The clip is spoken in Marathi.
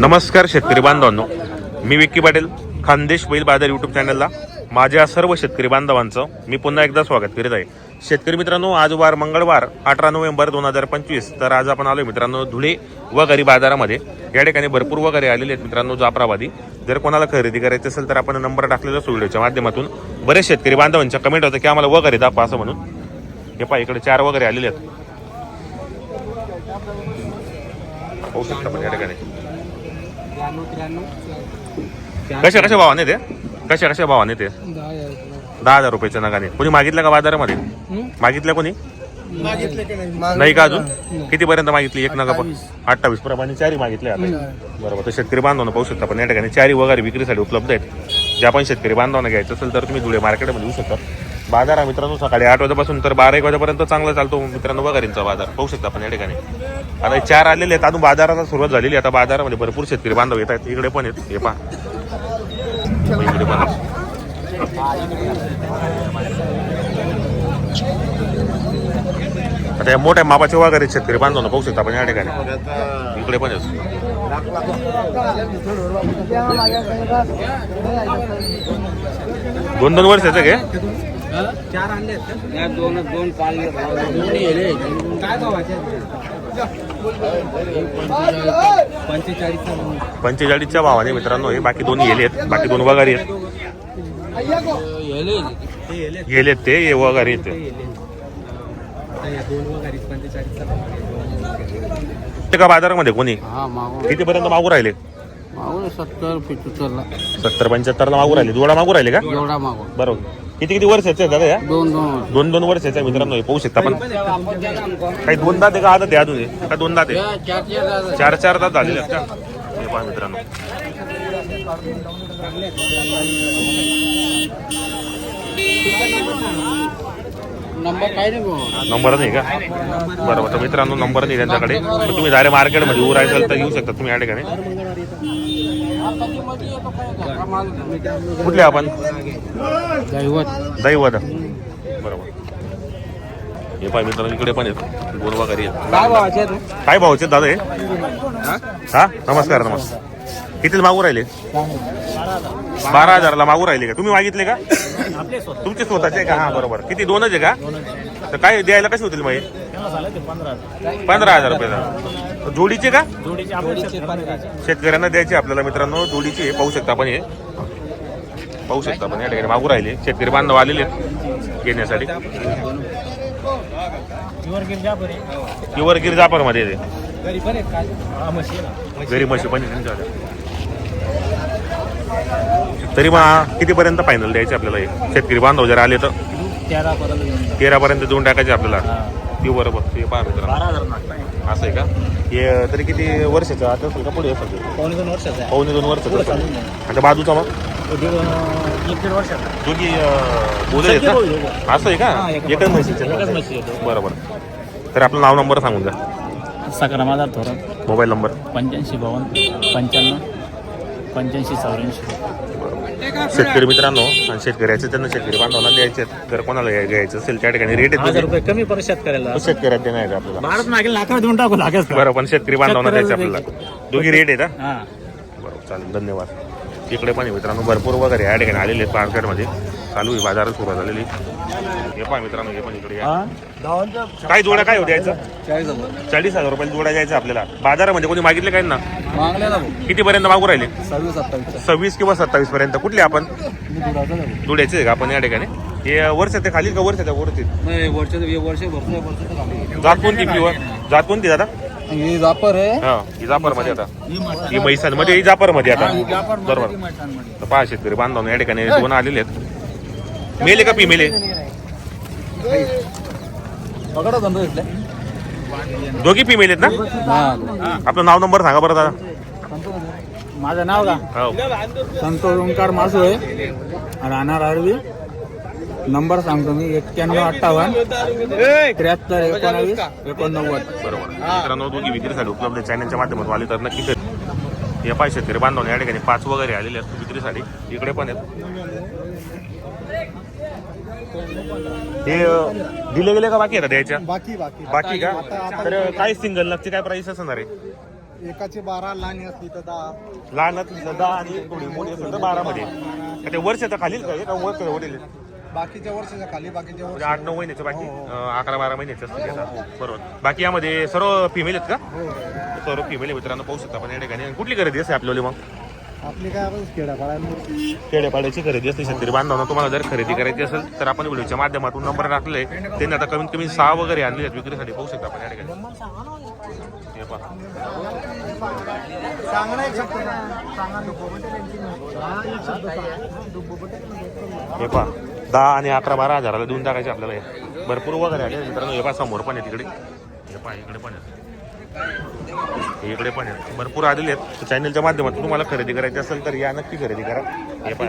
नमस्कार शेतकरी बांधवांनो. मी विक्की पाटील खानदेश बैल बाजार यूट्यूब चॅनलला माझ्या सर्व शेतकरी बांधवांचं मी पुन्हा एकदा स्वागत करीत आहे. शेतकरी मित्रांनो आज वार मंगळवार अठरा नोव्हेंबर दोन हजार पंचवीस. तर आज आपण आलोय मित्रांनो धुळे वगैरे बाजारामध्ये. या ठिकाणी भरपूर वगैरे आलेले आहेत मित्रांनो जाफराबादी. जर कोणाला खरेदी करायची असेल तर आपण नंबर टाकलेला असतो व्हिडिओच्या माध्यमातून. बरेच शेतकरी बांधवांच्या कमेंट होतं की आम्हाला वगैरे दाखवा असं म्हणून. हे पहा इकडे चार वगैरे आलेले आहेत. पाहू शकता पण या ठिकाणी. कशा कशा भावाने ते? कशा कशा भावाने ते? दहा हजार रुपयाच्या नगाने. कोणी मागितलं का बाजारामध्ये? मागितलं कोणी? नाही. का अजून? किती पर्यंत मागितली? एक नगा पण अठ्ठावीस. प्रमाणे चारी मागितले आता. बरोबर. तर शेतकरी बांधवांना पाहू शकता पण या ठिकाणी चारी वगैरे विक्रीसाठी उपलब्ध आहेत. जे आपण शेतकरी बांधवांना घ्यायचं असेल तर तुम्ही धुळे मार्केटमध्ये येऊ शकता. बाजार हा मित्रांनो सकाळी आठ वाजेपासून तर बारा एक वाजेपर्यंत चांगला चालतो. मित्रांनो बघारींचा बाजार. पाहू शकता आपण या ठिकाणी. आता चार आलेले आहेत. अजून बाजाराला सुरुवात झालेली आता बाजारामध्ये भरपूर शेतकरी बांधव येत आहेत. इकडे पण आहेत. हे पहा. इकडे पण आता या मोठ्या मापाचे वगैरे शेतकरी बांधव पाहू शकता आपण या ठिकाणी. इकडे पण आहेत. दोन दोन वर्षाचं घे चार आणले दोन दोन पाळले काय भावाचे पंचेचाळीस पंचेचाळीसच्या भावाने मित्रांनो हे बाकी दोन गेले आहेत. बाकी दोन वगैरे आहेत. गेलेत ते हे वगैरे आहेत ते. दोन वगैरे पंचेचाळीस ते का बाजारामध्ये कोणी? हा मागून. किती पर्यंत मागू राहिले? मागून सत्तर पिचुत्तरला सत्तर पंच्याहत्तरला मागू राहिले. जोडा मागू राहिले का? एवढा मागून. बरोबर. किती किती वर्षाचे आहेत दादा या? दोन दोन दोन दोन वर्षाचे आहे मित्रांनो हे पाहू शकता पण काही दोन दात आहे का? आहे अजून हे? का दोन दात आहे? चार चार चार चार दात झालेले आहेत का? हे पहा मित्रांनो. नंबर नाही का? बरोबर तर मित्रांनो नंबर नाही त्यांच्याकडे. तुम्ही डायरेक्ट मार्केटमध्ये उभं राहायचं तर येऊ शकता तुम्ही या ठिकाणी. कुठले आपण? दैवत. दैवत. बरोबर. हे पाय मित्रांनो इकडे पण आहेत. दोन वगैरे आहेत. काय भावाचे तू काय भावचे दादा हे? हा? नमस्कार नमस्कार. किती मागू राहिले? बारा हजारला मागू राहिले का? तुम्ही मागितले का? तुमचे स्वतःचे का? हा बरोबर. किती? दोनच आहे का? तर काय द्यायला कसे होतील मग हे? पंधरा हजार रुपये जोडीचे का? शेतकऱ्यांना द्यायचे आपल्याला मित्रांनो. जोडीचे. पाहू शकता आपण हे. पाहू शकता आपण. या ठिकाणी मागू राहिले. शेतकरी बांधव आलेले आहेत घेण्यासाठी. प्युअर गिर जापरमध्ये घरी म्हशी पण. तरी मग कितीपर्यंत फायनल द्यायचे आपल्याला हे? शेतकरी बांधव जर आले तर? तेरा पर्यंत तेरा पर्यंत देऊन टाकायचे आपल्याला? ती बरोबर ते मित्रांनो. बारा हजार असं आहे का? हे तरी किती वर्षाचं आता असेल का पुढे असेल? पावणे दोन वर्षाचा पावणे दोन वर्षाचं असेल. आता बाजूचा मग? आहे एक दीड वर्षाचा अं, आहेत का असं आहे का? हा, एका एकच म्हशीचे बरोबर तर आपलं नाव नंबर सांगून द्या. सकरा माझा थोरात. Mobile number. पंच्याऐंशी बावन्न पंच्याण्णव. पंच्याऐंशी चौऱ्याऐंशी. शेतकरी मित्रांनो आणि शेतकऱ्याचे त्यांना शेतकरी बांधवांना द्यायचे आहेत. जर कोणाला घ्याय- घ्यायचं असेल त्या ठिकाणी रेट हजार रुपये कमी परत शेतकऱ्याला. शेतकऱ्यात देणार आहे आपल्याला. भारत मागेल लाखा देऊन टाकू लागेल बरं पण शेतकरी बांधवांना द्यायचे आपल्याला. दोघी रेट आहेत हा? हा. बरोबर चालेल धन्यवाद. इकडे पण आहे मित्रांनो भरपूर वगैरे या ठिकाणी आलेले आहेत मार्केटमध्ये. चालू आहे बाजारात सुरुवात झालेली. हे पण मित्रांनो हे पण इकडे. काय जोड्या काय हो द्यायचं? चाळीस हजार रुपये जोड्या द्यायचं आपल्याला. बाजारामध्ये कोणी मागितले काय ना किती पर्यंत मागू राहिले? सव्वीस सत्तावीस. सव्वीस किंवा सत्तावीस पर्यंत कुठले आपण? जोड्याचे आहे का आपण या ठिकाणी? हे वर्षाच्या खाली का वरती नाही वर्ष वर्ष भरपूर वर्ष जात कोणती प्युअर जात कोणती दादा? ही जापर आहे. हा ही जापरमध्ये आता. ही म्हैसांमध्ये ही जापरमध्ये आता बरोबर. तर पहा शेतकरी बांधव या ठिकाणी दोन आलेले आहेत. मेले का पकडा धंदा इथले. दोघी पिमेल आहेत ना? आपलं नाव नंबर सांगा बरं दादा. माझं नाव का? हो. संतोष ओंकार मासू आहे राहणार आरवी नंबर सांगतो मी एक्क्याण्णव अठ्ठावन्न त्र्याहत्तर एकोणावीस एकोणनव्वद. बरोबर. मित्रांनो दोघी विक्रीसाठी उपलब्ध चॅनलच्या माध्यमातून आले तर नक्की या पाय शेतकरी बांधव या ठिकाणी पाच वगैरे आलेले आहेत. विक्रीसाठी इकडे पण आहेत. हे दिले गेले का बाकी आहे द्यायच्या? बाकी बाकी. बाकी का? तर काय सिंगल नगची काय प्राइस असणार आहे? एकाचे बारा लहान असली तर दहा. लहान असतील तर दहा आणि थोडी मोठी असेल तर बारा मध्ये का ते वर्षाचा खालील का? वर्ष वडील बाकीच्या वर्षाच्या खाली बाकीच्या म्हणजे वर्ष आठ नऊ महिन्याचे बाकी. अं, अकरा बारा महिन्याचे असतील. बरोबर. बाकी यामध्ये सर्व फिमेल आहेत का? सर्व फिमेल मित्रांनो पाहू शकता आपण. या ठिकाणी आणि कुठली खरेदी असते आपल्याला मग? आपली काय आपण खेड्यापाड्यांवर? खेड्यापाड्याची खरेदी असते शेतकरी बांधवांना तुम्हाला जर खरेदी करायची असेल तर आपण व्हिडिओच्या माध्यमातून नंबर टाकले त्यांनी आता कमीत कमी सहा वगैरे आणले आहेत विक्रीसाठी पाहू शकता आपण या ठिकाणी. हे पहा. शब्द सांगा. हे पहा. दहा आणि अकरा बारा हजाराला देऊन टाकायचे आपल्याला हे. भरपूर वगैरे आले मित्रांनो. हे पहा समोर पण आहे तिकडे. हे पहा इकडे पण आहे. हे इकडे पण आहे भरपूर आलेले आहेत. चॅनलच्या माध्यमातून तुम्हाला खरेदी करायची असेल तर या नक्की खरेदी करा. हे पहा.